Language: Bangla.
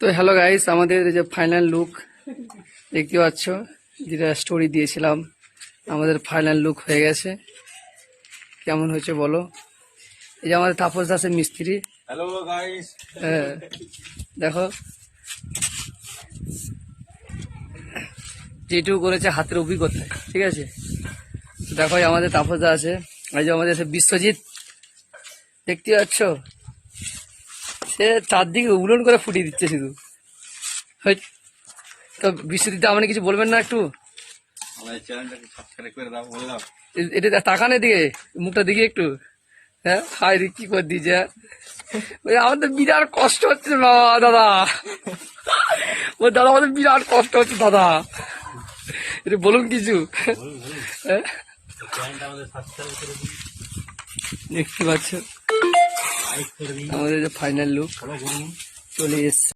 তো হ্যালো গাইস আমাদের এই যে ফাইনাল লুক দেখতে পাচ্ছ যেটা স্টোরি দিয়েছিলাম আমাদের ফাইনাল লুক হয়ে গেছে। কেমন হয়েছে বলো? এই যে আমাদের তাপস দাসের মিস্ত্রি। হ্যালো গাইস হ্যাঁ দেখো। যেটুকু করেছে হাতের অভিজ্ঞতা ঠিক আছে? দেখো এই আমাদের তাপস দা আছে এই যে আমাদের বিশ্বজিৎ। দেখতে পাচ্ছ? সে চারদিকে উলন করে ফুটিয়ে দিচ্ছে শুধু। তো বিশ্বজিৎ আপনি কিছু বলবেন না একটু? এটা তাকান দিকে মুখটা দিকে একটু। হ্যাঁ হাই রে কি করে দিয়েছে হ্যাঁ? আমাদের বিরাট কষ্ট হচ্ছে বাবা দাদা। ও দাদা আমাদের বিরাট কষ্ট হচ্ছে দাদা। এটা বলুন কিছু। হ্যাঁ? দেখতে পাচ্ছ লাইক করে দিন। আমাদের ফাইনাল লুক চলে এসছে।